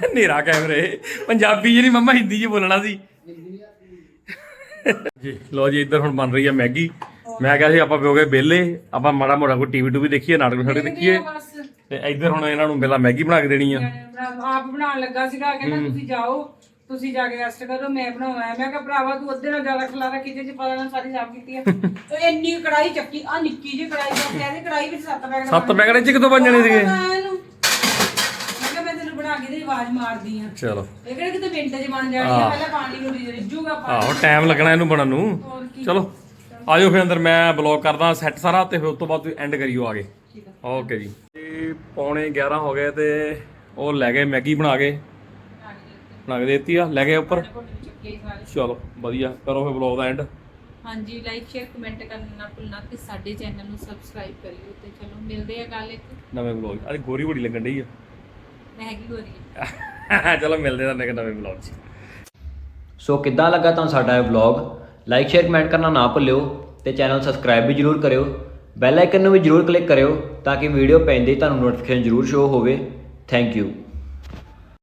ਹਨੇਰਾ ਕਾਇਮ ਰਹੇ। ਪੰਜਾਬੀ ਜਿਹੜੀ ਮੰਮਾ ਹਿੰਦੀ 'ਚ ਬੋਲਣਾ ਸੀ। ਜੀ ਲੋ ਜੀ ਇੱਧਰ ਹੁਣ ਬਣ ਰਹੀ ਹੈ ਮੈਗੀ। ਮੈਂ ਕਿਹਾ ਸੀ ਆਪਾਂ ਪਿਓਗੇ ਵਿਹਲੇ ਆਪਾਂ ਮਾੜਾ ਮੋੜਾ ਕੋਈ ਟੀਵੀ ਟੂਵੀ ਦੇਖੀਏ ਨਾਟਕ ਸਾਡੇ ਦੇਖੀਏ। ਬਸ। ਤੇ ਇੱਧਰ ਹੁਣ ਇਹਨਾਂ ਨੂੰ ਪਹਿਲਾਂ ਮੈਗੀ ਬਣਾ ਕੇ ਦੇਣੀ ਆ। ਆਪ ਬਣਾਉਣ ਲੱਗਾ ਸੀਗਾ ਕਹਿੰਦਾ ਤੁਸੀਂ ਜਾਓ। ਤੁਸੀਂ ਜਾ ਕੇ ਰੈਸਟ ਕਰੋ ਮੈਂ ਬਣਾਉਣਾ ਹੈ। ਮੈਂ ਕਿਹਾ ਭਰਾਵਾ ਤੂੰ ਅੱਧੇ ਨਾਲ ਜ਼ਿਆਦਾ ਖਲਾਰਾ ਕਿਤੇ ਚ ਪਤਾ ਨਾ ਸਾਰੀ ਸਾਫ਼ ਕੀਤੀ ਹੈ ਤੇ ਇੰਨੀ ਕੜਾਈ ਚੱਕੀ ਆ ਨਿੱਕੀ ਜਿਹੀ ਕੜਾਈ ਦਾ ਕਹਿੰਦੇ ਕੜਾਈ ਵਿੱਚ ਸੱਤ ਪੈਕਟ ਸੱਤ ਪੈਕਟ ਚ ਕਿਤੋਂ ਬਣ ਜਾਣੇ ਸੀਗੇ? ਮੈਂ ਕਿਹਾ ਮੈਂ ਤੈਨੂੰ ਬਣਾ ਕੇ ਤੇ ਆਵਾਜ਼ ਮਾਰਦੀ ਆ। ਚਲੋ। ਇਹ ਕਿਹੜੇ ਕਿਤੇ ਮਿੰਟ 'ਚ ਬਣ ਜਾਣੀ ਆ? ਪਹਿਲਾਂ ਪਾਣੀ ਨੂੰ ਰਿੱਝੂਗਾ ਪਾਣੀ। ਆਹੋ ਟਾਈਮ ਲੱਗਣਾ ਇਹਨੂੰ ਬਣਨ ਨੂੰ। ਚਲੋ ਆਜੋ ਫਿਰ ਅੰਦਰ ਮੈਂ ਬਲੌਗ ਕਰਦਾ ਸੈੱਟ ਸਾਰਾ ਤੇ ਫਿਰ ਉਸ ਤੋਂ ਬਾਅਦ ਤੁਸੀਂ ਐਂਡ ਕਰਿਓ ਆਗੇ ਓਕੇ ਜੀ। ਤੇ ਪੌਣੇ 11 ਹੋ ਗਏ ਤੇ ਉਹ ਲੈ ਗਏ ਮੈਗੀ ਬਣਾ ਕੇ। ਬਣਾ ਕੇ ਦੇਤੀ ਆ ਲੈ ਗਏ ਉੱਪਰ। ਚਲੋ ਵਧੀਆ ਕਰੋ ਫਿਰ ਬਲੌਗ ਦਾ ਐਂਡ ਹਾਂਜੀ ਲਾਈਕ ਸ਼ੇਅਰ ਕਮੈਂਟ ਕਰਨਾ ਨਾ ਭੁੱਲਣਾ ਤੇ ਸਾਡੇ ਚੈਨਲ ਨੂੰ ਸਬਸਕ੍ਰਾਈਬ ਕਰਿਓ ਤੇ ਚਲੋ ਮਿਲਦੇ ਆ ਕੱਲ ਇੱਕ। ਨਵੇਂ ਬਲੌਗ ਅਰੇ ਗੋਰੀ ਬੜੀ ਲੱਗਣ ਡਈ ਆ। ਮੈਂ ਹੈਗੀ ਹਾਂ ਚਲੋ ਮਿਲਦੇ ਹਾਂ ਨਵੇਂ ਬਲੌਗ 'ਚ। ਸੋ ਕਿੱਦਾਂ ਲੱਗਾ ਤੁਹਾਨੂੰ ਸਾਡਾ ਇਹ ਵਲੌਗ ਲਾਈਕ ਸ਼ੇਅਰ ਕਮੈਂਟ ਕਰਨਾ ਨਾ ਭੁੱਲਿਓ ਤੇ ਚੈਨਲ ਸਬਸਕ੍ਰਾਈਬ ਵੀ ਜਰੂਰ ਕਰਿਓ। ਬੈਲ ਆਈਕਨ ਨੂੰ ਵੀ ਜਰੂਰ ਕਲਿੱਕ ਕਰਿਓ ਤਾਂ ਕਿ ਵੀਡੀਓ ਪੈਂਦੇ ਹੀ ਤੁਹਾਨੂੰ ਨੋਟੀਫਿਕੇਸ਼ਨ ਜਰੂਰ ਸ਼ੋ ਹੋਵੇ। Thank you